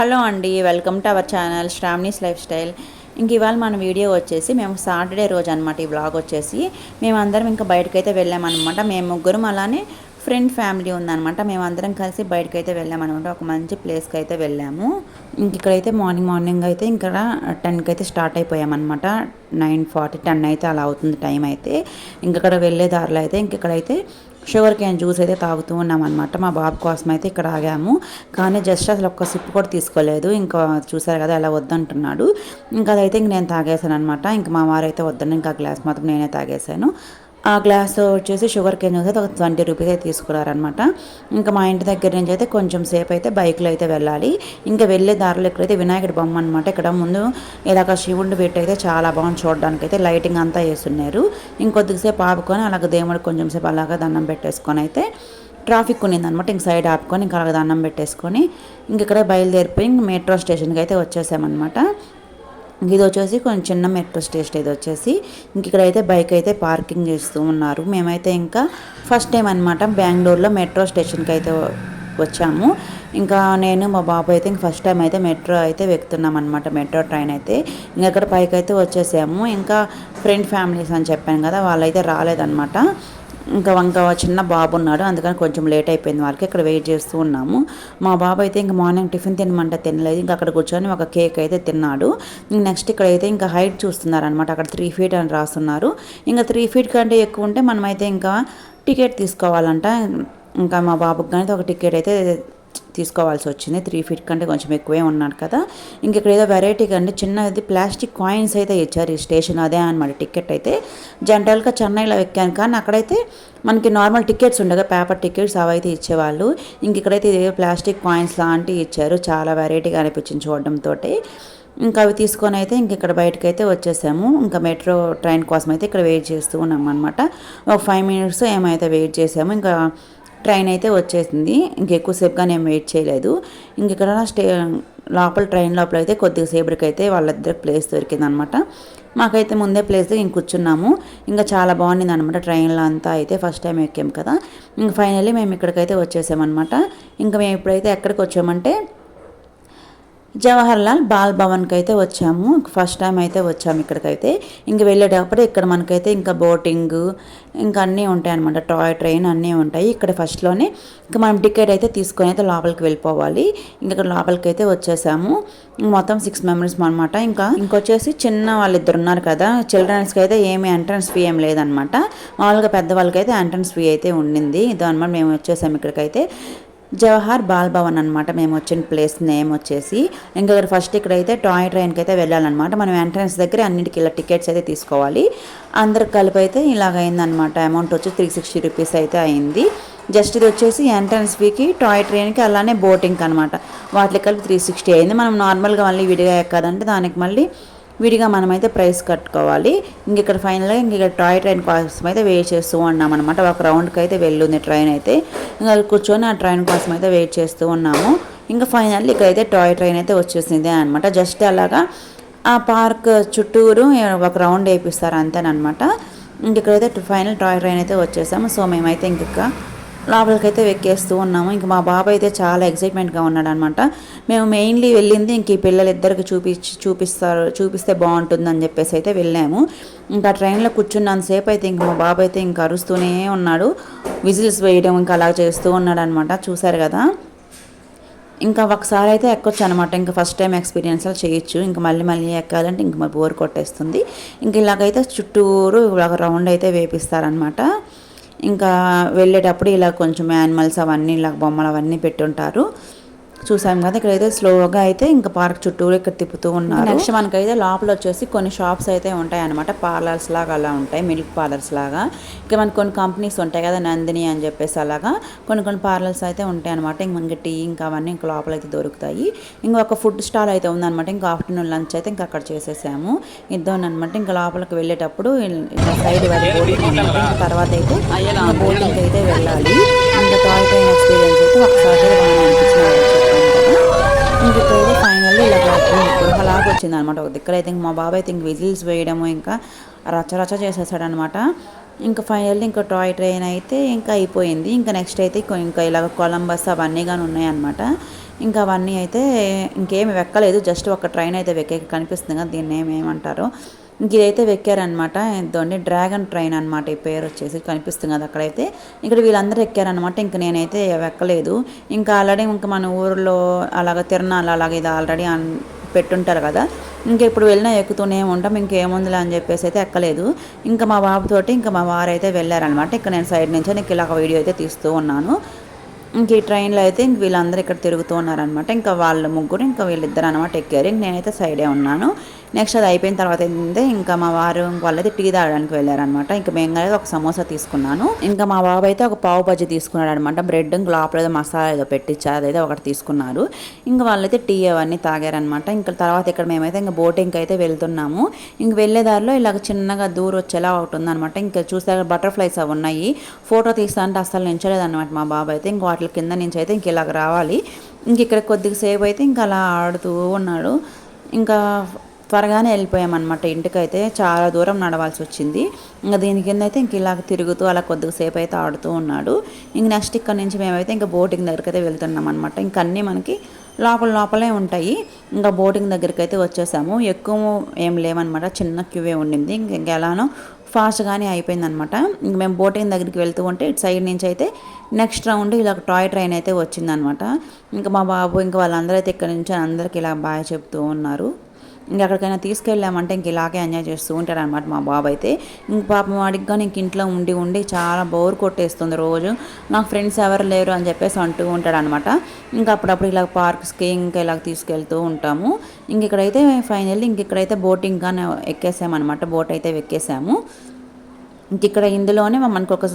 Hello అండి welcome to our channel Sravani's lifestyle. ఇంక ఇవాళ మన వీడియో వచ్చేసి మేము సాటర్డే రోజు అనమాట ఈ వ్లాగ్ వచ్చేసి. మేమందరం ఇంకా బయటకైతే వెళ్ళామన్నమాట. మేము ముగ్గురం అలానే ఫ్రెండ్ ఫ్యామిలీ ఉందన్నమాట. మేమందరం కలిసి బయటకైతే వెళ్ళామన్నమాట. ఒక మంచి ప్లేస్కి అయితే వెళ్ళాము. ఇంక ఇక్కడైతే మార్నింగ్ మార్నింగ్ అయితే ఇక్కడ టెన్కి అయితే స్టార్ట్ అయిపోయామన్నమాట. నైన్ ఫార్టీ టెన్ అయితే అలా అవుతుంది టైం అయితే. ఇంక ఇక్కడ వెళ్ళే దారిలో అయితే ఇంక ఇక్కడైతే షుగర్ కేన్ జ్యూస్ అయితే తాగుతూ ఉన్నాం అనమాట మా బాబు కోసం అయితే ఇక్కడ ఆగాము. కానీ జస్ట్ అసలు ఒక్క సిప్ కూడా తీసుకోలేదు. ఇంకా చూసారు కదా అలా వద్దంటున్నాడు. ఇంకా అదైతే ఇంక నేను తాగేశాను అనమాట ఇంకా మా వారు అయితే వద్దని ఇంకా గ్లాస్ మాత్రం నేనే తాగేశాను. ఆ గ్లాస్ వచ్చేసి షుగర్ కేన్ అయితే ఒక ట్వంటీ రూపీస్ అయితే తీసుకున్నారనమాట ఇంకా మా ఇంటి దగ్గర నుంచి అయితే కొంచెం సేపు అయితే బైక్లో అయితే వెళ్ళాలి. ఇంకా వెళ్ళే దారిలో ఇక్కడైతే వినాయకుడి బొమ్మ అనమాట ఇక్కడ ముందు ఇలాగ శివుడి పెట్టి అయితే చాలా బాగుంది చూడడానికి అయితే. లైటింగ్ అంతా వేస్తున్నారు ఇంకొద్దిసేపు ఆపుకొని అలాగ దేవుడికి కొంచెం సేపు అలాగ దండం పెట్టేసుకొని అయితే ట్రాఫిక్ ఉన్నిందనమాట ఇంక సైడ్ ఆపుకొని ఇంకా అలాగ దండం పెట్టేసుకొని ఇంక ఇక్కడే బయలుదేరిపోయి ఇంక మెట్రో స్టేషన్కి అయితే వచ్చేసామన్నమాట. ఇది వచ్చేసి కొంచెం చిన్న మెట్రో స్టేషన్ ఇది వచ్చేసి. ఇంక ఇక్కడైతే బైక్ అయితే పార్కింగ్ చేస్తూ ఉన్నారు. మేమైతే ఇంకా ఫస్ట్ టైం అనమాట బెంగళూరులో మెట్రో స్టేషన్కి అయితే వచ్చాము. ఇంకా నేను మా బాబు అయితే ఇంక ఫస్ట్ టైం అయితే మెట్రో అయితే వెక్కుతున్నాం అనమాట మెట్రో ట్రైన్ అయితే. ఇంకా అక్కడ పైకి అయితే వచ్చేసాము. ఇంకా ఫ్రెండ్ ఫ్యామిలీస్ అని చెప్పాను కదా వాళ్ళైతే రాలేదన్నమాట. ఇంకా ఇంకా చిన్న బాబు ఉన్నాడు. అందుకని కొంచెం లేట్ అయిపోయింది వాళ్ళకి. ఇక్కడ వెయిట్ చేస్తూ ఉన్నాము. మా బాబు అయితే ఇంకా మార్నింగ్ టిఫిన్ తినమంటే తినలేదు. ఇంకా అక్కడ కూర్చొని ఒక కేక్ అయితే తిన్నాడు. నెక్స్ట్ ఇక్కడ అయితే ఇంకా హైట్ చూస్తున్నారనమాట అక్కడ త్రీ ఫీట్ అని రాస్తున్నారు. ఇంకా త్రీ ఫీట్ కంటే ఎక్కువ ఉంటే మనమైతే ఇంకా టికెట్ తీసుకోవాలంట. ఇంకా మా బాబుకి కానీ ఒక టికెట్ అయితే తీసుకోవాల్సి వచ్చింది. త్రీ ఫీట్ కంటే కొంచెం ఎక్కువే ఉన్నాడు కదా. ఇంక ఇక్కడ ఏదో వెరైటీగా అండి. చిన్నది ప్లాస్టిక్ కాయిన్స్ అయితే ఇచ్చారు ఈ స్టేషన్ అదే అనమాట టికెట్ అయితే. జనరల్గా చెన్నైలో ఎక్కాను. కానీ అక్కడైతే మనకి నార్మల్ టికెట్స్ ఉండగా పేపర్ టికెట్స్ అవి అయితే ఇచ్చేవాళ్ళు. ఇంక ఇక్కడైతే ప్లాస్టిక్ కాయిన్స్ లాంటివి ఇచ్చారు. చాలా వెరైటీగా అనిపించింది చూడడంతో ఇంకా అవి తీసుకొని అయితే ఇంక ఇక్కడ బయటకు అయితే వచ్చేసాము. ఇంకా మెట్రో ట్రైన్ కోసం అయితే ఇక్కడ వెయిట్ చేస్తూ ఉన్నాం అనమాట ఒక ఫైవ్ మినిట్స్ ఏమైతే వెయిట్ చేసాము ఇంకా ట్రైన్ అయితే వచ్చేసింది. ఇంకెక్కువసేపుగా నేను వెయిట్ చేయలేదు. ఇంకెక్కడ స్టే లోపల ట్రైన్ లోపల అయితే కొద్దిసేపటికి అయితే వాళ్ళిద్దరికి ప్లేస్ దొరికింది అనమాట మాకైతే ముందే ప్లేస్ ఇంక కూర్చున్నాము. ఇంకా చాలా బాగుంది అనమాట ట్రైన్లో అంతా అయితే ఫస్ట్ టైం ఎక్కాం కదా. ఇంక ఫైనల్లీ మేము ఇక్కడికైతే వచ్చేసామన్నమాట ఇంకా మేము ఇప్పుడైతే ఎక్కడికి వచ్చామంటే జవహర్లాల్ బాల్ భవన్కి అయితే వచ్చాము. ఫస్ట్ టైం అయితే వచ్చాము ఇక్కడికైతే. ఇంక వెళ్ళేటప్పుడు ఇక్కడ మనకైతే ఇంకా బోటింగ్ ఇంకా అన్నీ ఉంటాయి అనమాట టాయ్ ట్రైన్ అన్నీ ఉంటాయి ఇక్కడ ఫస్ట్లోనే ఇంకా మనం టికెట్ అయితే తీసుకొని అయితే లోపలికి వెళ్ళిపోవాలి. ఇంకా ఇక్కడ లోపలికి అయితే వచ్చేసాము మొత్తం సిక్స్ మెంబర్స్ అనమాట ఇంకా ఇంకొచ్చేసి చిన్న వాళ్ళిద్దరు ఉన్నారు కదా. చిల్డ్రన్స్కి అయితే ఏమి ఎంట్రన్స్ ఫీ ఏం లేదనమాట మామూలుగా పెద్దవాళ్ళకి అయితే ఎంట్రన్స్ ఫీ అయితే ఉండింది. ఇదో అనమాట మేము వచ్చేసాము ఇక్కడికైతే. జవహర్ బాల్ భవన్ అనమాట మేము వచ్చిన ప్లేస్ నేమ్ వచ్చేసి. ఇంకా ఫస్ట్ ఇక్కడైతే టాయ్ ట్రైన్కి అయితే వెళ్ళాలన్నమాట. మనం ఎంట్రన్స్ దగ్గర అన్నింటికి ఇలా టికెట్స్ అయితే తీసుకోవాలి. అందరికి కలిపి అయితే ఇలాగ అయిందనమాట అమౌంట్ వచ్చి త్రీ సిక్స్టీ రూపీస్ అయితే అయింది. జస్ట్ ఇది వచ్చేసి ఎంట్రన్స్ ఫీకి టాయ్ ట్రైన్కి అలానే బోటింగ్కి అనమాట వాటికి కలిపి త్రీ సిక్స్టీ అయింది. మనం నార్మల్గా మళ్ళీ విడిగా ఎక్కదంటే దానికి మళ్ళీ విడిగా మనమైతే ప్రైస్ కట్టుకోవాలి. ఇంక ఇక్కడ ఫైనల్గా ఇంక ఇక్కడ టాయ్ ట్రైన్ కోసం అయితే వెయిట్ చేస్తూ ఉన్నాం అనమాట ఒక రౌండ్కి అయితే వెళ్ళింది ట్రైన్ అయితే. ఇంకా కూర్చొని ఆ ట్రైన్ కోసం అయితే వెయిట్ చేస్తూ ఉన్నాము. ఇంకా ఫైనల్లీ ఇక్కడైతే టాయ్ ట్రైన్ అయితే వచ్చేసింది అనమాట జస్ట్ అలాగా ఆ పార్క్ చుట్టూరు ఒక రౌండ్ వేపిస్తారు అంతేనమాట ఇంక ఇక్కడైతే ఫైనల్ టాయ్ ట్రైన్ అయితే వచ్చేసాము. సో మేమైతే ఇంక లోపలికైతే వెక్కేస్తూ ఉన్నాము. ఇంక మా బాబు అయితే చాలా ఎక్సైట్మెంట్గా ఉన్నాడు అనమాట మేము మెయిన్లీ వెళ్ళింది ఇంక ఈ పిల్లలిద్దరికి చూపించి చూపిస్తారు చూపిస్తే బాగుంటుందని చెప్పేసి అయితే వెళ్ళాము. ఇంకా ట్రైన్లో కూర్చున్నంతసేపు అయితే ఇంక మా బాబు అయితే ఇంకా అరుస్తూనే ఉన్నాడు. విజిల్స్ వేయడం ఇంకా అలా చేస్తూ ఉన్నాడు అనమాట చూశారు కదా? ఇంకా ఒకసారి అయితే ఎక్కొచ్చు అనమాట ఇంకా ఫస్ట్ టైం ఎక్స్పీరియన్స్ చేయొచ్చు. ఇంకా మళ్ళీ మళ్ళీ ఎక్కాలంటే ఇంక మరి బోర్ కొట్టేస్తుంది. ఇంక ఇలాగైతే చుట్టూరు ఒక రౌండ్ అయితే వేపిస్తారనమాట. ఇంకా వెళ్ళేటప్పుడు ఇలా కొంచెం యానిమల్స్ అవన్నీ ఇలా బొమ్మలు అవన్నీ పెట్టుంటారు. చూసాం కదా ఇక్కడైతే స్లోగా అయితే ఇంకా పార్క్ చుట్టూరు ఇక్కడ తిప్పుతూ ఉన్నారు. నెక్స్ట్ మనకైతే లోపల వచ్చేసి కొన్ని షాప్స్ అయితే ఉంటాయి అనమాట పార్లర్స్ లాగా అలా ఉంటాయి మిల్క్ పార్లర్స్ లాగా. ఇంకా మనకి కొన్ని కంపెనీస్ ఉంటాయి కదా నందిని అని చెప్పేసి అలాగా. కొన్ని కొన్ని పార్లర్స్ అయితే ఉంటాయి అనమాట ఇంక మనకి టీ ఇంకా అవన్నీ ఇంకా లోపల అయితే దొరుకుతాయి. ఇంకా ఒక ఫుడ్ స్టాల్ అయితే ఉందనమాట ఇంకా ఆఫ్టర్నూన్ లంచ్ అయితే ఇంకా అక్కడ చేసేసాము. ఇద్దాం అనమాట ఇంకా లోపలికి వెళ్ళేటప్పుడు సైడ్ వరకు తర్వాత అయితే బోటింగ్ అయితే వెళ్ళాలి. ఇంకా టాయ్ ట్రైన్ ఎక్స్పీరియన్స్ అయితే ఒకసారి అనిపించింది. ఇంక ఫైనల్లీ ఇలా గృహలాగా వచ్చింది అనమాట ఒక దగ్గర. అయితే మా బాబాయ్ అయితే ఇంక విజిల్స్ వేయడము ఇంకా రచ్చరచ్చ చేసేసాడనమాట. ఇంకా ఫైనల్లీ ఇంకా టాయ్ ట్రైన్ అయితే ఇంకా అయిపోయింది. ఇంకా నెక్స్ట్ అయితే ఇంకా ఇలాగ కొలంబస్ అవన్నీ కానీ ఉన్నాయన్నమాట ఇంకా అవన్నీ అయితే ఇంకేమి వెక్కలేదు. జస్ట్ ఒక ట్రైన్ అయితే వెక్కే కనిపిస్తుంది కదా దీన్ని ఏమేమంటారు ఇంక ఇదైతే వెక్కారనమాట ఇదండి డ్రాగన్ ట్రైన్ అనమాట ఈ పేరు వచ్చేసి కనిపిస్తుంది కదా అక్కడైతే. ఇక్కడ వీళ్ళందరూ ఎక్కారనమాట ఇంక నేనైతే ఎక్కలేదు ఇంకా ఆల్రెడీ ఇంకా మన ఊర్లో అలాగ తిరణాలు అలాగే ఇది ఆల్రెడీ పెట్టుంటారు కదా. ఇంకా ఇప్పుడు వెళ్ళినా ఎక్కుతూనే ఉంటాం. ఇంకేముందిలే అని చెప్పేసి అయితే ఎక్కలేదు. ఇంకా మా బాబుతోటి ఇంకా మా వారు అయితే వెళ్ళారనమాట ఇక్కడ నేను సైడ్ నుంచి నీకు ఇలా వీడియో అయితే తీస్తూ ఉన్నాను. ఇంక ఈ ట్రైన్లో అయితే ఇంక వీళ్ళందరూ ఇక్కడ తిరుగుతూ ఉన్నారనమాట ఇంకా వాళ్ళ ముగ్గురు ఇంకా వీళ్ళిద్దరు అనమాట ఎక్కారు. ఇంక నేనైతే సైడే ఉన్నాను. నెక్స్ట్ అది అయిపోయిన తర్వాత ఏంటంటే ఇంకా మా వారు వాళ్ళైతే టీ తాగడానికి వెళ్ళారనమాట ఇంకా మేము అనేది ఒక సమోసా తీసుకున్నాను. ఇంకా మా బాబు అయితే ఒక పావు బజ్జీ తీసుకున్నాడు అనమాట బ్రెడ్ ఇంకా లోపల ఏదో మసాలా ఏదో పెట్టించారు అదైతే ఒకటి తీసుకున్నారు. ఇంకా వాళ్ళైతే టీ అవన్నీ తాగారనమాట ఇంకా తర్వాత ఇక్కడ మేమైతే ఇంకా బోటింగ్కి అయితే వెళ్తున్నాము. ఇంక వెళ్ళే దారిలో ఇలాగ చిన్నగా దూరం వచ్చేలా ఒకటి ఉందనమాట ఇంకా చూసాక బటర్ఫ్లైస్ అవి ఉన్నాయి. ఫోటో తీస్తా అంటే నించలేదు నించలేదన్నమాట మా బాబు అయితే. ఇంక వాటి కింద నుంచి అయితే ఇంక ఇలాగ రావాలి. ఇంక ఇక్కడ కొద్దిగా సేపు అయితే ఇంకా అలా ఆడుతూ ఉన్నాడు. ఇంకా త్వరగానే వెళ్ళిపోయామన్నమాట. ఇంటికైతే చాలా దూరం నడవాల్సి వచ్చింది. ఇంకా దీని కింద అయితే ఇంక ఇలా తిరుగుతూ అలా కొద్దిగా సేపు అయితే ఆడుతూ ఉన్నాడు. ఇంక నెక్స్ట్ ఇక్కడ నుంచి మేమైతే ఇంకా బోటింగ్ దగ్గరికి అయితే వెళ్తున్నాం అనమాట ఇంక అన్నీ మనకి లోపల లోపలే ఉంటాయి. ఇంకా బోటింగ్ దగ్గరికి అయితే వచ్చేసాము. ఎక్కువ ఏం లేవన్నమాట. చిన్న క్యూవే ఉండింది. ఇంక ఎలానో ఫాస్ట్గానే అయిపోయిందనమాట ఇంక మేము బోటింగ్ దగ్గరికి వెళ్తూ ఉంటే ఇటు సైడ్ నుంచి అయితే నెక్స్ట్ రౌండ్ ఇలా టాయ్ ట్రైన్ అయితే వచ్చిందనమాట ఇంకా మా బాబు ఇంకా వాళ్ళందరూ అయితే ఇక్కడ నుంచి అందరికీ ఇలా బాయ్ చెప్తూ ఉన్నారు. ఇంకా ఎక్కడికైనా తీసుకెళ్ళామంటే ఇంక ఇలాగే ఎంజాయ్ చేస్తూ ఉంటాడు అనమాట మా బాబు అయితే ఇంక పాపం వాడికి కానీ ఇంక ఇంట్లో ఉండి ఉండి చాలా బోర్ కొట్టేస్తుంది రోజు. నాకు ఫ్రెండ్స్ ఎవరు లేరు అని చెప్పేసి అంటూ ఉంటాడు అనమాట ఇంకా అప్పుడప్పుడు ఇలా పార్క్స్కి ఇంకా ఇలా తీసుకెళ్తూ ఉంటాము. ఇంక ఇక్కడైతే ఫైనల్లీ ఇంక ఇక్కడైతే బోటింగ్ కానీ ఎక్కేసామన్నమాట. బోట్ అయితే ఎక్కేసాము. ఇంక ఇక్కడ ఇందులోనే మనకు ఒక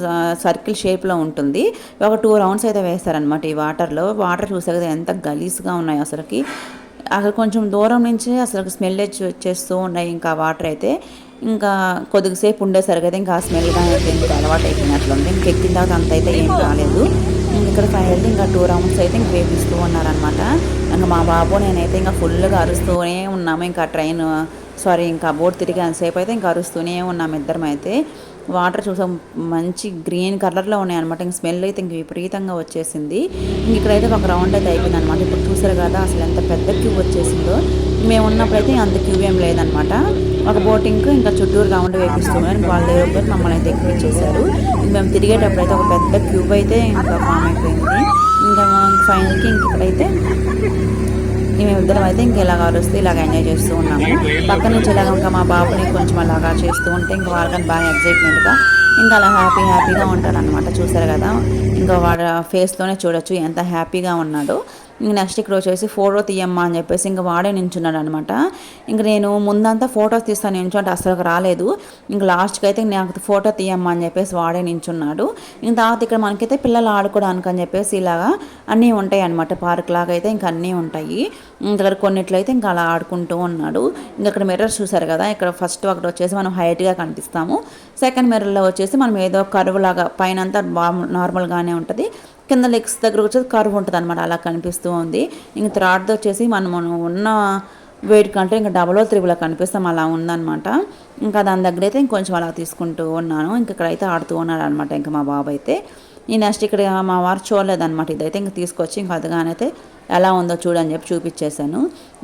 సర్కిల్ షేప్లో ఉంటుంది. ఒక టూ రౌండ్స్ అయితే వేస్తారనమాట ఈ వాటర్లో వాటర్ చూసే కదా ఎంత గలీజ్గా ఉన్నాయి అసలుకి. అక్కడ కొంచెం దూరం నుంచి అసలు స్మెల్ వచ్చేస్తూ ఉన్నాయి ఇంకా వాటర్ అయితే. ఇంకా కొద్దిసేపు ఉండేసరికి అయితే ఇంకా ఆ స్మెల్ కానీ ఇంకా అలవాటు అయిపోయినట్లుంది ఇంక ఎక్కిన తర్వాత అంత అయితే ఏం రాలేదు. ఇక్కడ ఫైనల్ ఇంకా టూ రౌండ్స్ అయితే ఇంక వేపిస్తూ ఉన్నారనమాట ఇంకా మా బాబు నేనైతే ఇంకా ఫుల్గా అరుస్తూనే ఉన్నాము. ఇంకా ట్రైన్ సారీ ఇంకా బోట్ తిరిగి అంతసేపు అయితే ఇంకా అరుస్తూనే ఉన్నాము ఇద్దరం అయితే వాటర్ చూసాం మంచి గ్రీన్ కలర్లో ఉన్నాయి అనమాట ఇంక స్మెల్ అయితే ఇంక విపరీతంగా వచ్చేసింది. ఇంక ఇక్కడైతే ఒక రౌండ్ అయితే అయిపోయింది అనమాట ఇప్పుడు చూసారు కదా అసలు ఎంత పెద్ద క్యూ వచ్చేసిందో. మేము ఉన్నప్పుడైతే అంత క్యూ ఏం లేదనమాట ఒక బోటింగ్ ఇంకా చుట్టూరు రౌండ్ వేపిస్తున్నారు వాళ్ళ దగ్గర మమ్మల్ని అయితే ఎక్కించేశారు మేము తిరిగేటప్పుడు అయితే ఒక పెద్ద క్యూబ్ అయితే ఇంకా ఫామ్ అయిపోయింది. ఇంకా ఫైనల్కి ఇంక ఇక్కడైతే మేమిద్దరం అయితే ఇంక ఇలాగ అరుస్తూ ఇలాగ ఎంజాయ్ చేస్తూ ఉన్నాము. పక్క నుంచి ఇలాగ ఇంకా మా బాబుని కొంచెం అలాగా చేస్తూ ఉంటే ఇంకా వాళ్ళకని బాగా ఎగ్జైట్మెంట్గా ఇంకా అలా హ్యాపీ హ్యాపీగా ఉంటారనమాట చూసారు కదా? ఇంకా వాడు ఫేస్లోనే చూడొచ్చు ఎంత హ్యాపీగా ఉన్నాడో. ఇంక నెక్స్ట్ ఇక్కడ వచ్చేసి ఫోటో తీయమ్మా అని చెప్పేసి ఇంకా వాడే నించున్నాడు అనమాట ఇంక నేను ముందంతా ఫోటోస్ తీస్తాను నించుంటే అసలు రాలేదు. ఇంక లాస్ట్కి అయితే నాకు ఫోటో తీయమ్మా అని చెప్పేసి వాడే నించున్నాడు. ఇంక తర్వాత ఇక్కడ మనకైతే పిల్లలు ఆడుకోవడానికి అని చెప్పేసి ఇలాగా అన్నీ ఉంటాయి అనమాట పార్క్ లాగా అయితే ఇంకా అన్నీ ఉంటాయి. ఇక్కడ కొన్నిట్లయితే ఇంకా అలా ఆడుకుంటూ ఉన్నాడు. ఇంకా ఇక్కడ మిర్రర్స్ చూసారు కదా ఇక్కడ ఫస్ట్ ఒకటి వచ్చేసి మనం హైట్గా కనిపిస్తాము. సెకండ్ మిర్రర్లో వచ్చేసి మనం ఏదో కరువు లాగా పైన అంతా నార్మల్గానే ఉంటుంది. కింద లెగ్స్ దగ్గర వచ్చేసి కరువు ఉంటుంది అనమాట అలా కనిపిస్తూ ఉంది. ఇంక థర్డ్ది వచ్చేసి మనం ఉన్న వెయిట్ కంటే ఇంకా డబల్ త్రిబుల్ కనిపిస్తాం. అలా ఉందన్నమాట. ఇంకా దాని దగ్గర అయితే ఇంకొంచెం అలా తీసుకుంటూ ఉన్నాను. ఇంక ఇక్కడైతే ఆడుతూ ఉన్నాడు అనమాట ఇంకా మా బాబు అయితే ఈ నెక్స్ట్ ఇక్కడ మా వారు చూడలేదన్నమాట. ఇదైతే ఇంక తీసుకొచ్చి ఇంక అదిగానైతే ఎలా ఉందో చూడని చెప్పి చూపించేశాను.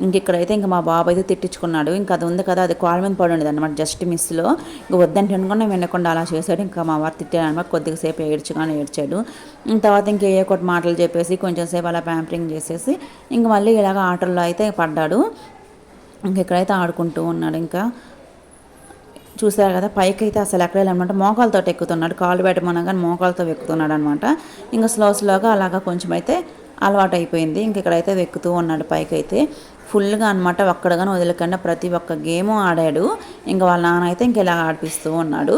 ఇంక ఇక్కడైతే ఇంకా మా బాబు అయితే తిట్టించుకున్నాడు. ఇంకా అది ఉంది కదా అది కాళ్ళ మీద పడి ఉండేది అనమాట జస్ట్ మిస్లో. ఇంక వద్దంటే అనుకున్నా వినకుండా అలా చేశాడు. ఇంకా మా వారు తిట్టాడు అనమాట కొద్దిగా సేపు ఏడ్చుగానే ఏడ్చాడు. తర్వాత ఇంక ఏ ఒకటి మాటలు చెప్పేసి కొంచెం సేపు అలా ప్యాంపరింగ్ చేసేసి ఇంక మళ్ళీ ఇలాగ ఆటల్లో అయితే పడ్డాడు. ఇంక ఇక్కడైతే ఆడుకుంటూ ఉన్నాడు ఇంకా. చూసారు కదా పైకి అయితే అసలు ఎక్కడ వెళ్ళామంటే మోకాలతో ఎక్కుతున్నాడు. కాలు పెట్టమన్నా కానీ మోకాలతో ఎక్కుతున్నాడు అనమాట ఇంకా స్లో స్లోగా అలాగా కొంచెం అయితే అలవాటు అయిపోయింది ఇంక ఇక్కడైతే వెక్కుతూ ఉన్నాడు పైకి అయితే ఫుల్గా అనమాట ఒక్కడగానే వదిలకుండా. ప్రతి ఒక్క గేమ్ ఆడాడు. ఇంకా వాళ్ళ నాన్న అయితే ఇంక ఇలా ఆడిపిస్తూ ఉన్నాడు.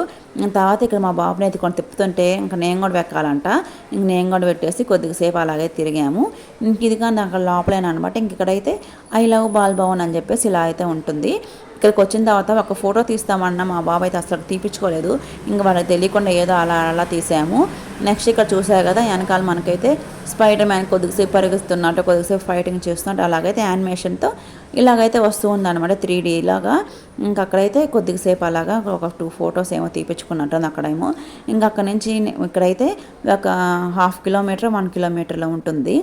తర్వాత ఇక్కడ మా బాబుని అయితే కొంత తిప్పుతుంటే ఇంకా నేను కూడా వెక్కాలంట. ఇంక నేను కూడా పెట్టేసి కొద్దిగా సేపు అలాగే తిరిగాము. ఇంక ఇది కానీ అక్కడ లోపలేనమాట ఇంక ఇక్కడైతే ఐ లవ్ బాల్ భవన్ అని చెప్పేసి ఇలా అయితే ఉంటుంది. ఇక్కడికి వచ్చిన తర్వాత ఒక ఫోటో తీస్తామన్న మా బాబాయ్ అయితే అసలు తీపించుకోలేదు ఇంకా వాళ్ళకి తెలియకుండా ఏదో అలా అలా తీసాము. నెక్స్ట్ ఇక్కడ చూసారు కదా వెనకాల మనకైతే స్పైడర్ మ్యాన్ కొద్దిసేపు పరిగిస్తున్నట్టు కొద్దిసేపు ఫైటింగ్ చేస్తున్నట్టు అలాగైతే యానిమేషన్ రావడంతో ఇలాగైతే వస్తూ ఉందన్నమాట త్రీ డీ ఇలాగా ఇంకా అక్కడైతే కొద్దిసేపు అలాగా ఒక టూ ఫొటోస్ ఏమో తీపించుకున్నట్టుంది అక్కడేమో. ఇంకా అక్కడ నుంచి ఇక్కడైతే ఒక హాఫ్ కిలోమీటర్ వన్ కిలోమీటర్లో ఉంటుంది.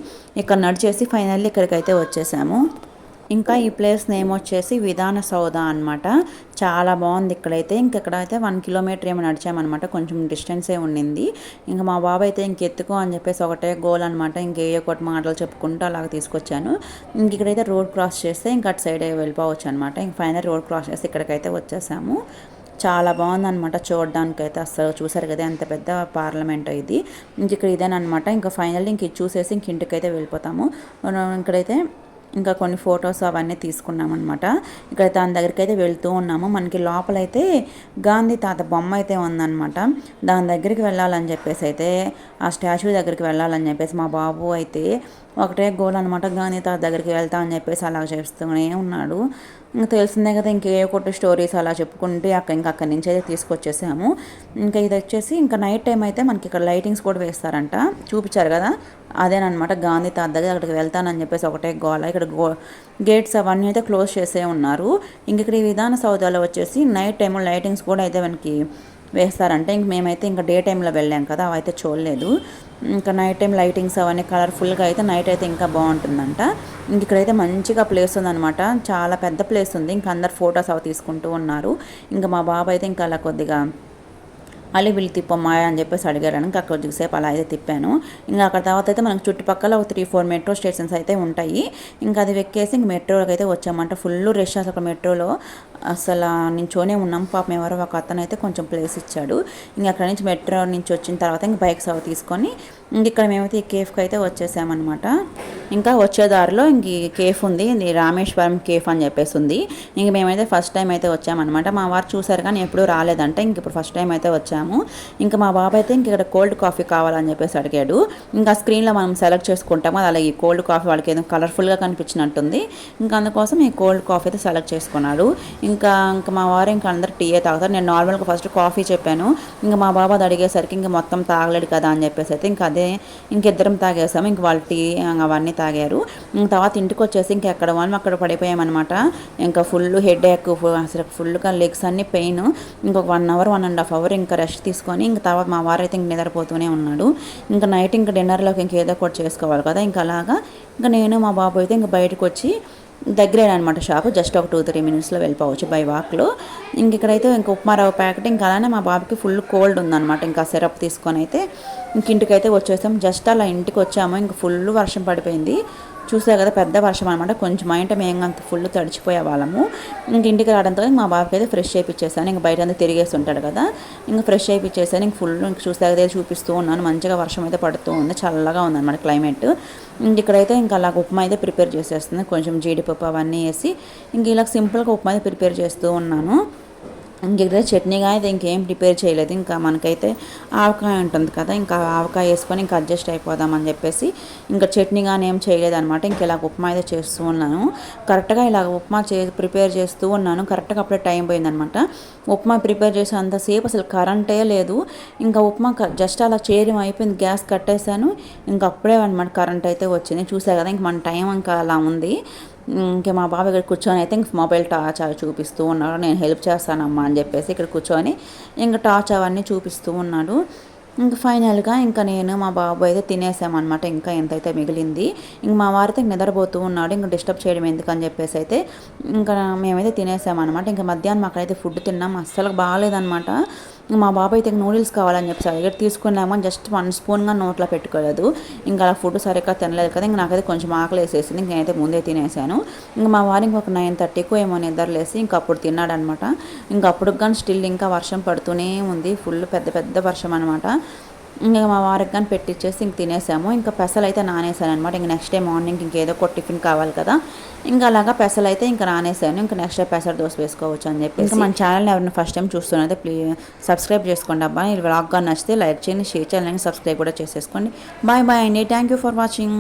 ఇక్కడ నడిచేసి ఫైనల్లీ ఇక్కడికైతే వచ్చేసాము. ఇంకా ఈ ప్లేస్ నేమ్ వచ్చేసి విధాన సౌధ అనమాట చాలా బాగుంది ఇక్కడైతే. ఇంకెక్కడైతే వన్ కిలోమీటర్ ఏమో నడిచామన్నమాట. కొంచెం డిస్టెన్సే ఉండింది. ఇంకా మా బాబు అయితే ఇంకెత్తుకో అని చెప్పేసి ఒకటే గోల్ అనమాట ఇంకే ఒకటి మాటలు చెప్పుకుంటూ అలాగ తీసుకొచ్చాను. ఇంక ఇక్కడైతే రోడ్ క్రాస్ చేస్తే ఇంకా అటు సైడ్ వెళ్ళిపోవచ్చు అనమాట ఇంక ఫైనల్ రోడ్ క్రాస్ చేస్తే ఇక్కడికైతే వచ్చేసాము. చాలా బాగుందన్నమాట చూడడానికి అయితే అసలు చూసారు కదా ఎంత పెద్ద పార్లమెంట్ ఇది. ఇంక ఇక్కడ ఇదేనమాట ఇంకా ఫైనల్ ఇంక ఇది చూసేసి ఇంక ఇంటికైతే వెళ్ళిపోతాము. ఇక్కడైతే ఇంకా కొన్ని ఫొటోస్ అవన్నీ తీసుకున్నాం అనమాట ఇక్కడ దాని దగ్గరికి అయితే వెళ్తూ ఉన్నాము. మనకి లోపలైతే గాంధీ తాత బొమ్మ అయితే ఉందన్నమాట. దాని దగ్గరికి వెళ్ళాలని చెప్పేసి అయితే ఆ స్టాచ్యూ దగ్గరికి వెళ్ళాలని చెప్పేసి మా బాబు అయితే ఒకటే గోల్ అనమాట గాంధీ తాత దగ్గరికి వెళ్తా అని చెప్పేసి అలా చేస్తూనే ఉన్నాడు. ఇంకా తెలిసిందే కదా ఇంకే కొట్టు స్టోరీస్ అలా చెప్పుకుంటే అక్కడ ఇంకా అక్కడి నుంచి అయితే తీసుకొచ్చేసాము. ఇంకా ఇది వచ్చేసి ఇంకా నైట్ టైం అయితే మనకి ఇక్కడ లైటింగ్స్ కూడా వేస్తారంట. చూపించారు కదా? అదేనమాట గాంధీ తాత దగ్గర అక్కడికి వెళ్తానని చెప్పేసి ఒకటే గోళ ఇక్కడ గో గేట్స్ అవన్నీ అయితే క్లోజ్ చేసే ఉన్నారు. ఇంక ఇక్కడ ఈ విధాన సౌదాలో వచ్చేసి నైట్ టైం లైటింగ్స్ కూడా అయితే మనకి వేస్తారంటే ఇంక మేమైతే ఇంకా డే టైంలో వెళ్ళాం కదా అవైతే చూడలేదు. ఇంకా నైట్ టైం లైటింగ్స్ అవన్నీ కలర్ఫుల్గా అయితే నైట్ అయితే ఇంకా బాగుంటుందంట. ఇంక ఇక్కడైతే మంచిగా ప్లేస్ ఉందనమాట చాలా పెద్ద ప్లేస్ ఉంది. ఇంకా అందరు ఫొటోస్ అవి తీసుకుంటూ ఉన్నారు. ఇంకా మా బాబు అయితే ఇంకా అలా కొద్దిగా మళ్ళీ వీళ్ళు తిప్పమ్మా అని చెప్పేసి అడిగారు ఇంకా అక్కడ కొద్దిసేపు అలా అయితే తిప్పాను. ఇంకా అక్కడ తర్వాత అయితే మనకు చుట్టుపక్కల ఒక త్రీ ఫోర్ మెట్రో స్టేషన్స్ అయితే ఉంటాయి. ఇంకా అది వెక్కేసి ఇంక మెట్రోలోకి అయితే వచ్చామంట. ఫుల్ రష్ అసలు మెట్రోలో అసలు నించోనే ఉన్నాం. పాపం ఎవరో ఒక అతను అయితే కొంచెం ప్లేస్ ఇచ్చాడు. ఇంక అక్కడ నుంచి మెట్రో నుంచి వచ్చిన తర్వాత ఇంక బైక్స్ అవి తీసుకొని ఇంక ఇక్కడ మేమైతే ఈ కేఫ్కి అయితే వచ్చేసామన్నమాట. ఇంకా వచ్చే దారిలో ఇంక కేఫ్ ఉంది. ఇది రామేశ్వరం కేఫ్ అని చెప్పేసి ఉంది. ఇంక మేమైతే ఫస్ట్ టైం అయితే వచ్చామన్నమాట. మా వారు చూసారు కానీ ఎప్పుడూ రాలేదంటే. ఇంక ఇప్పుడు ఫస్ట్ టైం అయితే వచ్చాము. ఇంకా మా బాబు అయితే ఇంక ఇక్కడ కోల్డ్ కాఫీ కావాలని చెప్పేసి అడిగాడు. ఇంకా స్క్రీన్లో మనం సెలెక్ట్ చేసుకుంటాము. అలాగే అలా ఈ కోల్డ్ కాఫీ వాళ్ళకి ఏదో కలర్ఫుల్గా కనిపించినట్టుంది. ఇంకా అందుకోసం ఈ కోల్డ్ కాఫీ అయితే సెలెక్ట్ చేసుకున్నాడు. ఇంకా ఇంకా మా వారు ఇంకా అందరు టీయే తాగుతారు. నేను నార్మల్గా ఫస్ట్ కాఫీ చెప్పాను. ఇంకా మా బాబు అది అడిగేసరికి ఇంకా మొత్తం తాగలేడు కదా అని చెప్పేసి అయితే ఇంకా అదే ఇంకిద్దరం తాగేసాము. ఇంక వాళ్ళు టీ అవన్నీ తాగారు. తర్వాత ఇంటికి వచ్చేసి ఇంక ఎక్కడ వాళ్ళు అక్కడ పడిపోయామన్నమాట. ఇంకా ఫుల్ హెడ్ ఏక్ అసలు ఫుల్గా లెగ్స్ అన్ని పెయిన్ ఇంకొక one hour one and half hour ఇంకా రెస్ట్ తీసుకొని ఇంకా తర్వాత మా వారు అయితే ఇంక నిద్రపోతూనే ఉన్నాడు. ఇంకా నైట్ ఇంకా డిన్నర్లోకి ఇంకేదో ఒకటి చేసుకోవాలి కదా. ఇంకా అలాగా ఇంకా నేను మా బాబు అయితే ఇంకా బయటకు వచ్చి దగ్గరేనమాట షాప్. జస్ట్ ఒక టూ త్రీ మినిట్స్లో వెళ్ళిపోవచ్చు బై వాక్లో. ఇంక ఇక్కడైతే ఇంక ఉప్మా రవ్వ ప్యాకెట్ ఇంకా అలానే మా బాబుకి ఫుల్ కోల్డ్ ఉందన్నమాట. ఇంకా సిరప్ తీసుకొని అయితే ఇంక ఇంటికైతే వచ్చేసాం. జస్ట్ అలా ఇంటికి వచ్చాము. ఇంక ఫుల్ వర్షం పడిపోయింది. చూసా కదా పెద్ద వర్షం అనమాట కొంచెం అంటే మేము అంత ఫుల్ తడిచిపోయే వాళ్ళము. ఇంక ఇంటికి రావడంతో మా బాబుకి అయితే ఫ్రెష్ చేయించేసాను ఇంక బయట అంతా తిరిగేసి ఉంటాడు కదా. ఇంకా ఫ్రెష్ చేయించేసాను ఇంక ఫుల్ ఇంక చూసా కదా చూపిస్తూ ఉన్నాను. మంచిగా వర్షం అయితే పడుతూ ఉంది. చల్లగా ఉందన్నమాట క్లైమేట్ ఇంక ఇక్కడైతే ఇంకా అలాగ ఉప్మా అయితే ప్రిపేర్ చేసేస్తుంది. కొంచెం జీడిపప్పు అవన్నీ వేసి ఇంక ఇలా సింపుల్గా ఉప్మా అయితే ప్రిపేర్ చేస్తూ ఉన్నాను. ఇంక చట్నీగా అయితే ఇంకేం ప్రిపేర్ చేయలేదు. ఇంకా మనకైతే ఆవకాయ ఉంటుంది కదా ఇంకా ఆవకాయ వేసుకొని ఇంకా అడ్జస్ట్ అయిపోదామని చెప్పేసి ఇంకా చట్నీ కానీ ఏం చేయలేదనమాట ఇంక ఇలా ఉప్మా అయితే చేస్తూ ఉన్నాను. కరెక్ట్గా ఇలా ఉప్మా చే ప్రిపేర్ చేస్తూ ఉన్నాను. కరెక్ట్గా అప్పుడే టైం పోయిందనమాట ఉప్మా ప్రిపేర్ చేసేంతసేపు అసలు కరెంటే లేదు. ఇంకా ఉప్మా జస్ట్ అలా చేయడం అయిపోయింది. గ్యాస్ కట్టేశాను. ఇంకా అప్పుడే అనమాట కరెంట్ అయితే వచ్చింది. చూసా కదా ఇంక మన టైం ఇంకా అలా ఉంది. ఇంకా మా బాబు ఇక్కడ కూర్చొని అయితే ఇంక మొబైల్ టార్చ్ అవి చూపిస్తూ ఉన్నాడు. నేను హెల్ప్ చేస్తానమ్మా అని చెప్పేసి ఇక్కడ కూర్చొని ఇంకా టార్చ్ అవన్నీ చూపిస్తూ ఉన్నాడు. ఇంకా ఫైనల్గా ఇంకా నేను మా బాబు అయితే తినేసామన్నమాట. ఇంకా ఎంతైతే మిగిలింది ఇంక మా వారితో నిద్రపోతూ ఉన్నాడు. ఇంకా డిస్టర్బ్ చేయడం ఎందుకని చెప్పేసి అయితే ఇంకా మేమైతే తినేసామన్నమాట. ఇంకా మధ్యాహ్నం అక్కడైతే ఫుడ్ తిన్నాం. అస్సలు బాగాలేదనమాట మా బాబాయ్ అయితే నూడిల్స్ కావాలని చెప్పి అడిగారు తీసుకున్నామో జస్ట్ వన్ స్పూన్గా నోట్లో పెట్టుకోలేదు. ఇంకా అలా ఫుడ్ సరిగ్గా తినలేదు కదా ఇంకా నాకైతే కొంచెం ఆకలి వేసేసింది ఇంక నేనైతే ముందే తినేసాను. ఇంకా మా వారికి ఒక నైన్ థర్టీకో ఏమో నిద్రలేసి ఇంకా అప్పుడు తిన్నాడనమాట ఇంకా అప్పుడు కానీ స్టిల్ ఇంకా వర్షం పడుతూనే ఉంది. ఫుల్ పెద్ద పెద్ద వర్షం అనమాట ఇంకా మా వారికి కానీ పెట్టించేసి ఇంక తినేసాము. ఇంకా పెసలు అయితే నానేసాను అనమాట ఇంక నెక్స్ట్ డే మార్నింగ్ ఇంకేదో ఒక టిఫిన్ కావాలి కదా. ఇంకా అలాగా పెసలు అయితే ఇంకా నానేసాను. ఇంకా నెక్స్ట్ డే పెసర దోశ వేసుకోవచ్చు అని చెప్పి ఇంకా మన ఛానల్ని ఎవరైనా ఫస్ట్ టైం చూస్తున్నది ప్లీజ్ సబ్స్క్రైబ్ చేసుకోండి అబ్బా. ఈ వ్లాగ్గా నచ్చితే లైక్ చేయండి షేర్ చేయాలని సబ్స్క్రైబ్ కూడా చేసేసుకోండి. బాయ్ బాయ్ అండి. Thank you for watching